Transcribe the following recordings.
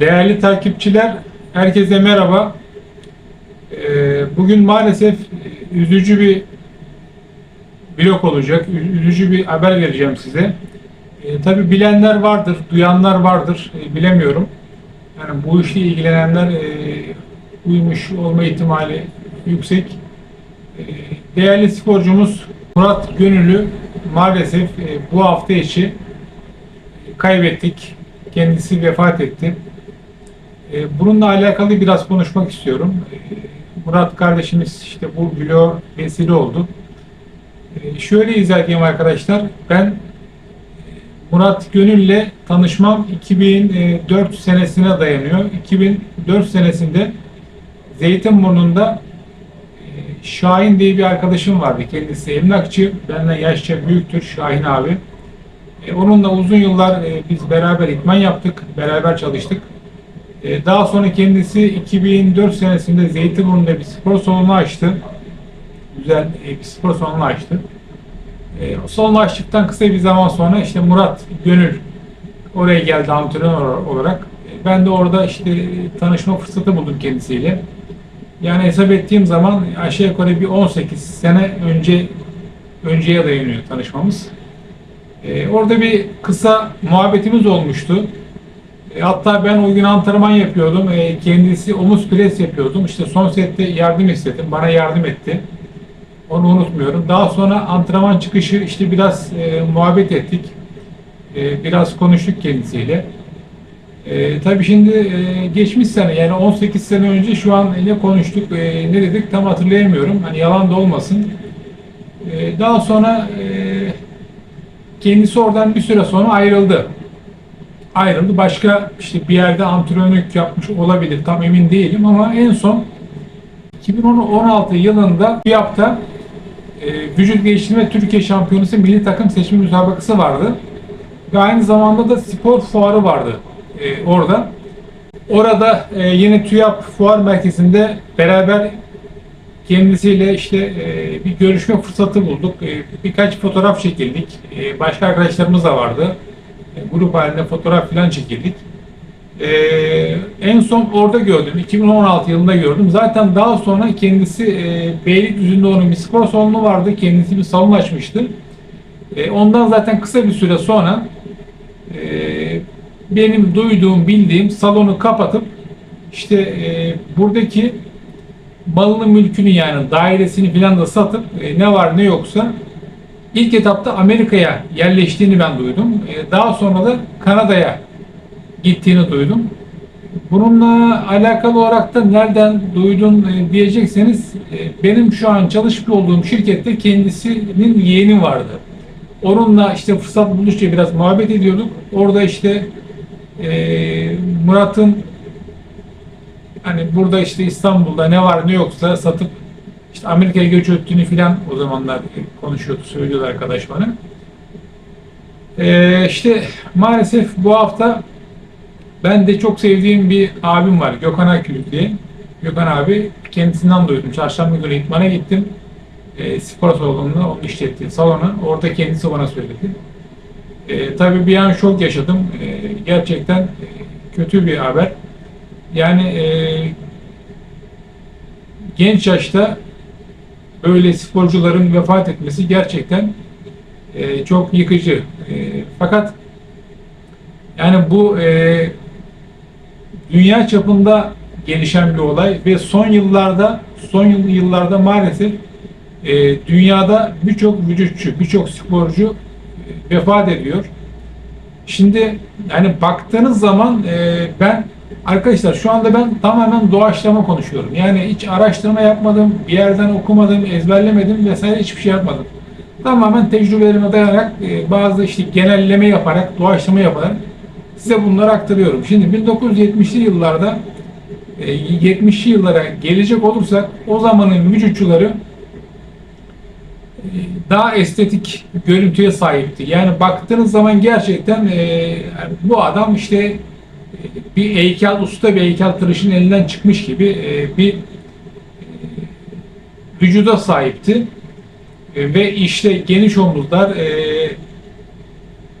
Değerli takipçiler, herkese merhaba. Ee, Bugün maalesef üzücü bir vlog olacak, üzücü bir haber vereceğim size. Ee, tabii bilenler vardır, duyanlar vardır, e, bilemiyorum. Yani bu işle ilgilenenler e, duymuş olma ihtimali yüksek. Ee, Değerli sporcumuz Murat Gönüllü maalesef e, bu hafta içi kaybettik. Kendisi vefat etti. E, Bununla alakalı biraz konuşmak istiyorum. E, Murat kardeşimiz işte bu vlog vesile oldu. E, Şöyle izah edeyim arkadaşlar. Ben Murat Gönül'le tanışmam 2004 senesine dayanıyor. 2004 senesinde Zeytinburnu'nda Şahin diye bir arkadaşım vardı. Kendisi emlakçı. Benden yaşça büyüktür Şahin abi. Onunla uzun yıllar biz beraber itman yaptık, beraber çalıştık. E, daha sonra kendisi 2004 senesinde Zeytinburnu'nda bir spor salonu açtı. Güzel e, bir spor salonu açtı. E, salonu açtıktan kısa bir zaman sonra işte Murat Gönül oraya geldi antrenör olarak. E, ben de orada işte tanışma fırsatı buldum kendisiyle. Yani hesap ettiğim zaman aşağı yukarı bir 18 sene önce önceye dayanıyor tanışmamız. Ee, orada bir kısa muhabbetimiz olmuştu. E, hatta ben o gün antrenman yapıyordum. E, kendisi omuz pres yapıyordum. İşte son sette yardım istedim. Bana yardım etti. Onu unutmuyorum. Daha sonra antrenman çıkışı işte biraz e, muhabbet ettik. E, biraz konuştuk kendisiyle. E, tabii şimdi e, geçmiş sene yani 18 sene önce şu an ne konuştuk, e, ne dedik tam hatırlayamıyorum. Hani yalan da olmasın. E, daha sonra e, kendisi oradan bir süre sonra ayrıldı. Ayrıldı. Başka işte bir yerde antrenörlük yapmış olabilir. Tam emin değilim ama en son 2016 yılında bir hafta e, vücut geliştirme Türkiye Şampiyonası milli takım seçme müsabakası vardı. Ve aynı zamanda da spor fuarı vardı e, orada. Orada e, yine TÜYAP Fuar Merkezi'nde beraber kendisiyle işte e, bir görüşme fırsatı bulduk. E, birkaç fotoğraf çekildik. E, başka arkadaşlarımız da vardı. E, grup halinde fotoğraf falan çekildik. E, en son orada gördüm. 2016 yılında gördüm. Zaten daha sonra kendisi e, Beylikdüzü'nde onun bir spor salonu vardı. Kendisi bir salon açmıştı. E, ondan zaten kısa bir süre sonra e, benim duyduğum, bildiğim salonu kapatıp işte e, buradaki malını mülkünü yani dairesini filan da satıp e, ne var ne yoksa ilk etapta Amerika'ya yerleştiğini ben duydum. E, daha sonra da Kanada'ya gittiğini duydum. Bununla alakalı olarak da nereden duydun e, diyecekseniz e, benim şu an çalışmış olduğum şirkette kendisinin yeğeni vardı. Onunla işte fırsat buldukça biraz muhabbet ediyorduk. Orada işte e, Murat'ın hani burada işte İstanbul'da ne var ne yoksa satıp işte Amerika'ya göç ettiğini filan o zamanlar konuşuyordu, söylüyordu arkadaş bana. Ee, işte maalesef bu hafta ben de çok sevdiğim bir abim var Gökhan Akgülük diye. Gökhan abi kendisinden duydum. Çarşamba günü itmana gittim. E, spor salonunda onun işlettiği salona. Orada kendisi bana söyledi. E, tabii bir an şok yaşadım. E, gerçekten kötü bir haber. Yani e, genç yaşta böyle sporcuların vefat etmesi gerçekten e, çok yıkıcı. E, fakat yani bu e, dünya çapında gelişen bir olay ve son yıllarda son yıl- yıllarda maalesef e, dünyada birçok vücutçu, birçok sporcu e, vefat ediyor. Şimdi yani baktığınız zaman e, ben arkadaşlar şu anda ben tamamen doğaçlama konuşuyorum. Yani hiç araştırma yapmadım, bir yerden okumadım, ezberlemedim vesaire hiçbir şey yapmadım. Tamamen tecrübelerime dayanarak e, bazı işte genelleme yaparak, doğaçlama yaparak size bunları aktarıyorum. Şimdi 1970'li yıllarda e, 70'li yıllara gelecek olursak o zamanın vücutçuları e, daha estetik görüntüye sahipti. Yani baktığınız zaman gerçekten e, bu adam işte e, bir heykel usta bir heykel tıraşın elinden çıkmış gibi e, bir e, vücuda sahipti. E, ve işte geniş omuzlar, e,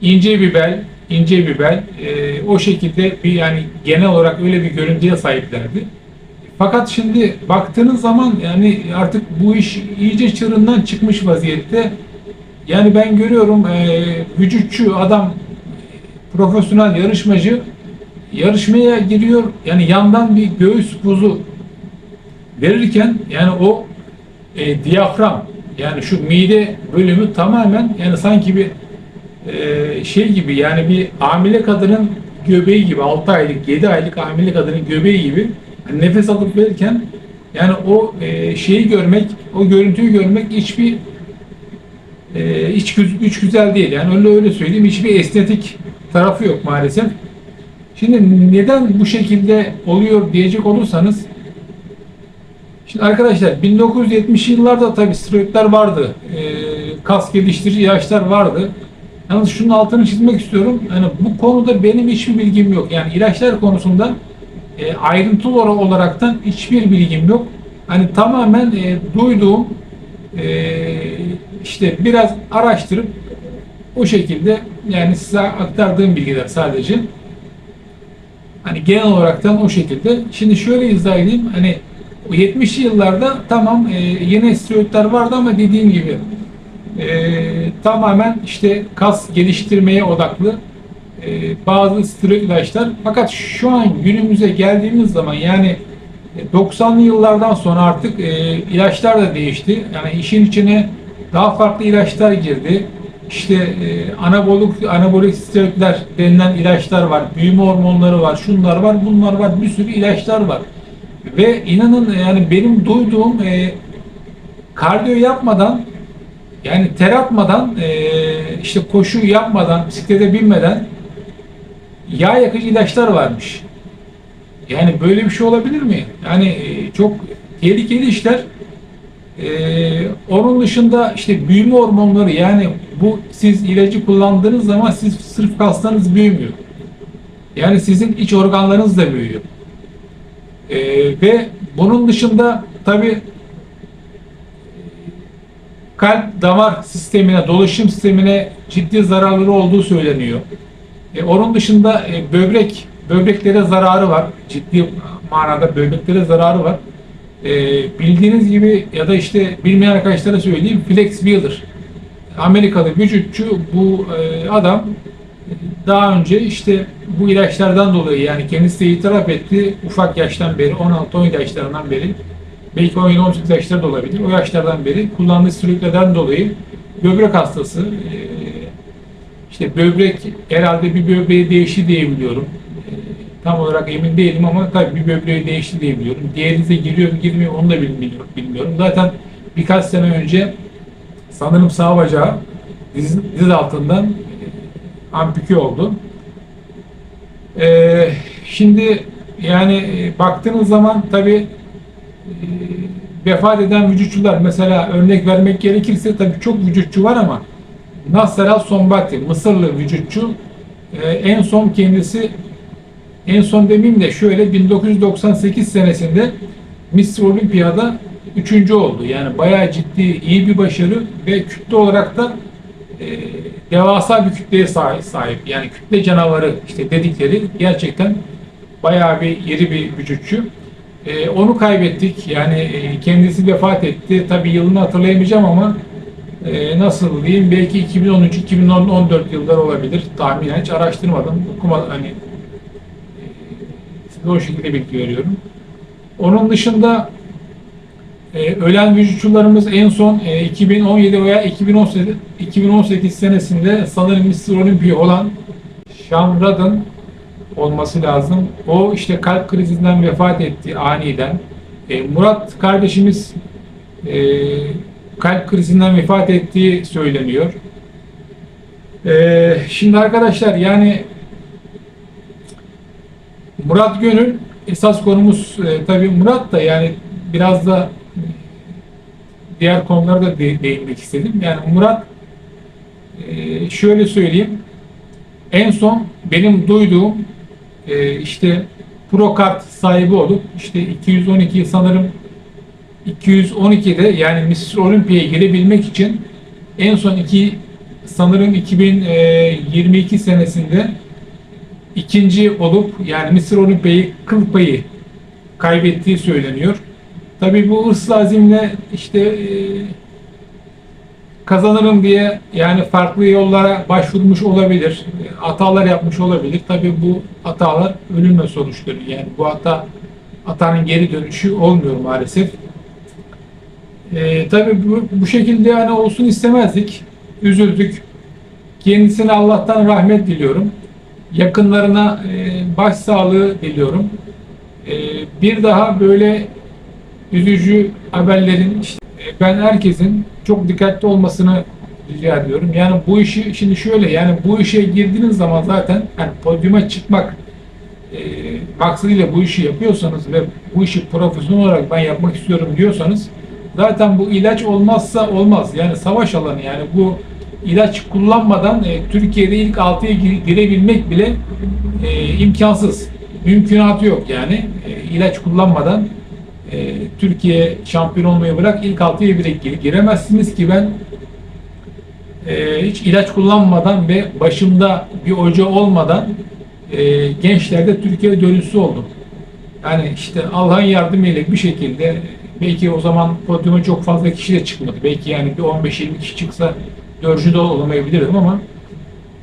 ince bir bel, ince bir bel. E, o şekilde bir yani genel olarak öyle bir görüntüye sahiplerdi. Fakat şimdi baktığınız zaman yani artık bu iş iyice çığırından çıkmış vaziyette. Yani ben görüyorum e, vücutçu adam profesyonel yarışmacı yarışmaya giriyor. Yani yandan bir göğüs buzu verirken yani o e, diyafram yani şu mide bölümü tamamen yani sanki bir e, şey gibi yani bir hamile kadının göbeği gibi 6 aylık 7 aylık hamile kadının göbeği gibi yani nefes alıp verirken yani o e, şeyi görmek o görüntüyü görmek hiçbir e, hiç, hiç güzel değil yani öyle öyle söyleyeyim hiçbir estetik tarafı yok maalesef. Şimdi neden bu şekilde oluyor diyecek olursanız Şimdi arkadaşlar 1970'li yıllarda tabii steroidler vardı. Ee, kas geliştirici ilaçlar vardı. Yalnız şunun altını çizmek istiyorum. Yani bu konuda benim hiçbir bilgim yok. Yani ilaçlar konusunda e, ayrıntılı olarak olaraktan hiçbir bilgim yok. Hani tamamen e, duyduğum e, işte biraz araştırıp o şekilde yani size aktardığım bilgiler sadece. Hani genel olaraktan o şekilde. Şimdi şöyle izah edeyim. Hani o 70'li yıllarda tamam e, yeni steroidler vardı ama dediğim gibi e, tamamen işte kas geliştirmeye odaklı e, bazı steroid ilaçlar. Fakat şu an günümüze geldiğimiz zaman yani e, 90'lı yıllardan sonra artık e, ilaçlar da değişti. Yani işin içine daha farklı ilaçlar girdi. İşte e, anabolik anabolik steroidler denilen ilaçlar var, büyüme hormonları var, şunlar var, bunlar var, bir sürü ilaçlar var. Ve inanın yani benim duyduğum e, kardiyo yapmadan yani ter atmadan e, işte koşu yapmadan bisiklete binmeden yağ yakıcı ilaçlar varmış. Yani böyle bir şey olabilir mi? Yani e, çok tehlikeli işler. E, onun dışında işte büyüme hormonları yani bu siz ilacı kullandığınız zaman siz sırf kaslarınız büyümüyor. Yani sizin iç organlarınız da büyüyor. Ee, ve bunun dışında tabi kalp damar sistemine, dolaşım sistemine ciddi zararları olduğu söyleniyor. E, onun dışında e, böbrek, böbreklere zararı var. Ciddi manada böbreklere zararı var. E, bildiğiniz gibi ya da işte bilmeyen arkadaşlara söyleyeyim Flex Wheeler. Amerikalı vücutçu bu e, adam daha önce işte bu ilaçlardan dolayı yani kendisi de itiraf etti ufak yaştan beri 16-17 yaşlarından beri belki 17-18 yaşları da olabilir o yaşlardan beri kullandığı steroidlerden dolayı böbrek hastası e, işte böbrek herhalde bir böbreği değişti diye biliyorum. E, tam olarak emin değilim ama tabii bir böbreği değişti diye biliyorum. Diğerinize giriyor mu girmiyor onu da bilmiyorum, zaten birkaç sene önce sanırım sağ bacağı diz, diz altından e, ampute oldu. Ee, şimdi yani e, baktığınız zaman tabi e, vefat eden vücutçular mesela örnek vermek gerekirse tabi çok vücutçu var ama Nasser Al Sombati Mısırlı vücutçu e, en son kendisi en son demeyeyim de şöyle 1998 senesinde Mr. Olympia'da üçüncü oldu. Yani bayağı ciddi iyi bir başarı ve kütle olarak da e, devasa bir kütleye sahip. Yani kütle canavarı işte dedikleri gerçekten bayağı bir iri bir vücutçu. E, onu kaybettik. Yani e, kendisi vefat etti. Tabii yılını hatırlayamayacağım ama e, nasıl diyeyim belki 2013-2014 yılları olabilir. Tahminen hiç araştırmadım. Okumadım. Hani e, size o şekilde bilgi veriyorum. Onun dışında ee, ölen vücutçularımız en son e, 2017 veya 2018, 2018 senesinde sanırım Mr. Olympia olan Sean Radden olması lazım. O işte kalp krizinden vefat etti aniden. E, Murat kardeşimiz e, kalp krizinden vefat ettiği söyleniyor. E, şimdi arkadaşlar yani Murat Gönül esas konumuz e, tabii Murat da yani biraz da diğer konulara da de- değinmek istedim. Yani Murat e, şöyle söyleyeyim. En son benim duyduğum e, işte pro kart sahibi olup işte 212 sanırım 212'de yani Mr. Olympia'ya girebilmek için en son iki sanırım 2022 senesinde ikinci olup yani Mısır Olimpiyayı kıl payı kaybettiği söyleniyor. Tabii bu hırsla azimle işte e, kazanırım diye yani farklı yollara başvurmuş olabilir. Hatalar yapmış olabilir. Tabii bu hatalar ölümle sonuçlanıyor. Yani bu hata hatanın geri dönüşü olmuyor maalesef. Ee, tabii bu, bu şekilde yani olsun istemezdik. Üzüldük. Kendisine Allah'tan rahmet diliyorum. Yakınlarına e, başsağlığı diliyorum. E, bir daha böyle üzücü haberlerin işte, ben herkesin çok dikkatli olmasını rica ediyorum. Yani bu işi şimdi şöyle yani bu işe girdiğiniz zaman zaten yani podyuma çıkmak e, maksadıyla bu işi yapıyorsanız ve bu işi profesyonel olarak ben yapmak istiyorum diyorsanız zaten bu ilaç olmazsa olmaz. Yani savaş alanı yani bu ilaç kullanmadan e, Türkiye'de ilk 6'ya gir- girebilmek bile e, imkansız. Mümkünatı yok yani. E, ilaç kullanmadan e, Türkiye şampiyon olmayı bırak ilk 6'ya bile gir- giremezsiniz ki ben e, hiç ilaç kullanmadan ve başımda bir hoca olmadan e, gençlerde Türkiye dönüşü oldum. Yani işte Allah'ın yardımıyla bir şekilde belki o zaman podyuma çok fazla kişi de çıkmadı. Belki yani bir 15-20 kişi çıksa dördüncü de olamayabilirdim ama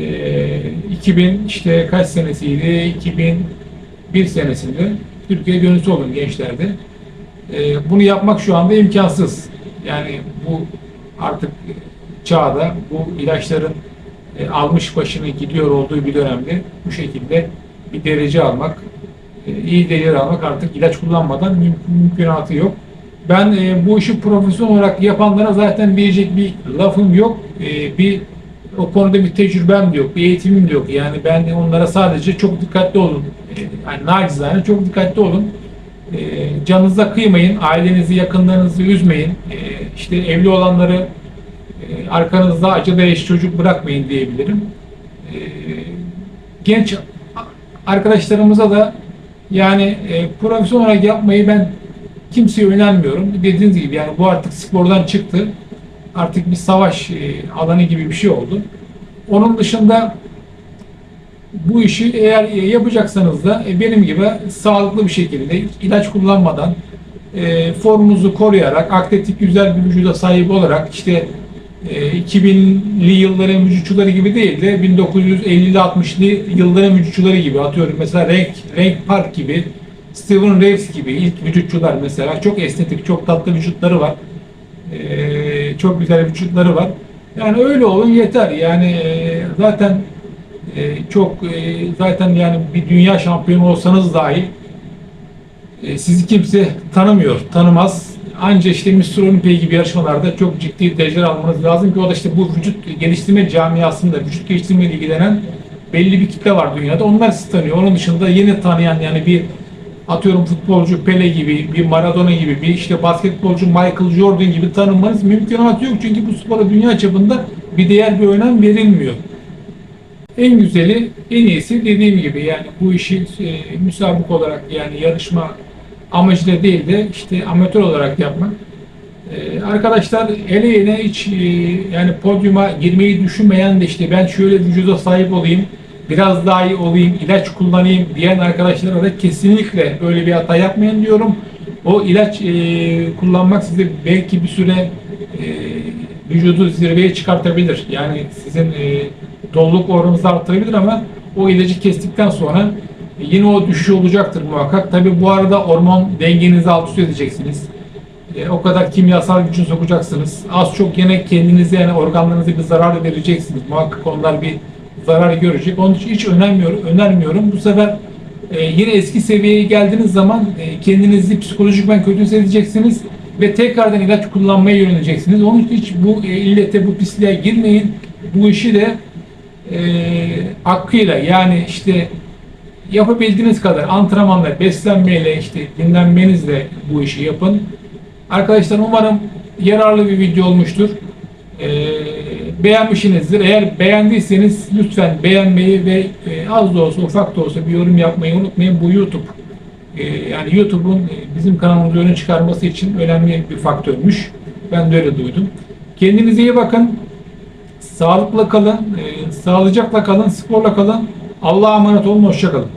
e, 2000 işte kaç senesiydi? 2001 senesinde Türkiye dönüşü oldum gençlerde. E, bunu yapmak şu anda imkansız. Yani bu artık çağda bu ilaçların e, almış başını gidiyor olduğu bir dönemde bu şekilde bir derece almak, e, iyi derece almak artık ilaç kullanmadan müm- mümkünatı yok. Ben e, bu işi profesyonel olarak yapanlara zaten diyecek bir lafım yok. Bir o konuda bir tecrübem de yok, bir eğitimim de yok. Yani ben onlara sadece çok dikkatli olun. Yani nacizane çok dikkatli olun. E, canınıza kıymayın, ailenizi, yakınlarınızı üzmeyin. E, işte evli olanları e, arkanızda acıda eş çocuk bırakmayın diyebilirim. E, genç arkadaşlarımıza da yani e, profesyonel olarak yapmayı ben kimseye önermiyorum. Dediğiniz gibi yani bu artık spordan çıktı. Artık bir savaş e, alanı gibi bir şey oldu. Onun dışında bu işi eğer e, yapacaksanız da e, benim gibi sağlıklı bir şekilde ilaç kullanmadan e, formunuzu koruyarak atletik güzel bir vücuda sahip olarak işte e, 2000'li yılların vücutçuları gibi değil de 1950'li 60'lı yılların vücutçuları gibi atıyorum mesela Renk, Renk Park gibi Steven Reeves gibi ilk vücutçular mesela çok estetik çok tatlı vücutları var. E, çok güzel vücutları var. Yani öyle olun yeter. Yani e, zaten e, çok e, zaten yani bir dünya şampiyonu olsanız dahi e, sizi kimse tanımıyor, tanımaz. Anca işte Mr. Olympia gibi yarışmalarda çok ciddi dereceler almanız lazım ki o da işte bu vücut geliştirme camiasında vücut geliştirme ile ilgilenen belli bir kitle var dünyada. Onlar sizi tanıyor. Onun dışında yeni tanıyan yani bir atıyorum futbolcu Pele gibi, bir Maradona gibi, bir işte basketbolcu Michael Jordan gibi tanınmanız mümkünatı yok. Çünkü bu spora dünya çapında bir değer, bir önem verilmiyor. En güzeli, en iyisi dediğim gibi yani bu işi e, müsabık olarak yani yarışma amacıyla değil de işte amatör olarak yapmak. E, arkadaşlar ele ele hiç e, yani podyuma girmeyi düşünmeyen de işte ben şöyle vücuda sahip olayım, biraz daha iyi olayım, ilaç kullanayım diyen arkadaşlara da kesinlikle böyle bir hata yapmayın diyorum. O ilaç e, kullanmak size belki bir süre e, vücudu zirveye çıkartabilir. Yani sizin e, doluluk oranınızı artırabilir ama o ilacı kestikten sonra yine o düşüş olacaktır muhakkak. Tabi bu arada hormon dengenizi alt üst edeceksiniz. E, o kadar kimyasal gücün sokacaksınız. Az çok yine kendinize yani organlarınıza bir zarar vereceksiniz. Muhakkak onlar bir zarar görecek. Onun için hiç önermiyorum. önermiyorum. Bu sefer e, yine eski seviyeye geldiğiniz zaman e, kendinizi psikolojikmen kötü hissedeceksiniz ve tekrardan ilaç kullanmaya yöneleceksiniz. Onun için hiç bu e, illete, bu pisliğe girmeyin. Bu işi de e, hakkıyla yani işte yapabildiğiniz kadar antrenmanla, beslenmeyle, işte dinlenmenizle bu işi yapın. Arkadaşlar umarım yararlı bir video olmuştur. Ee, beğenmişsinizdir. Eğer beğendiyseniz lütfen beğenmeyi ve e, az da olsa ufak da olsa bir yorum yapmayı unutmayın. Bu YouTube e, yani YouTube'un e, bizim kanalımızı öne çıkarması için önemli bir faktörmüş. Ben de öyle duydum. Kendinize iyi bakın. Sağlıkla kalın, e, sağlıcakla kalın, sporla kalın. Allah'a emanet olun, hoşça kalın.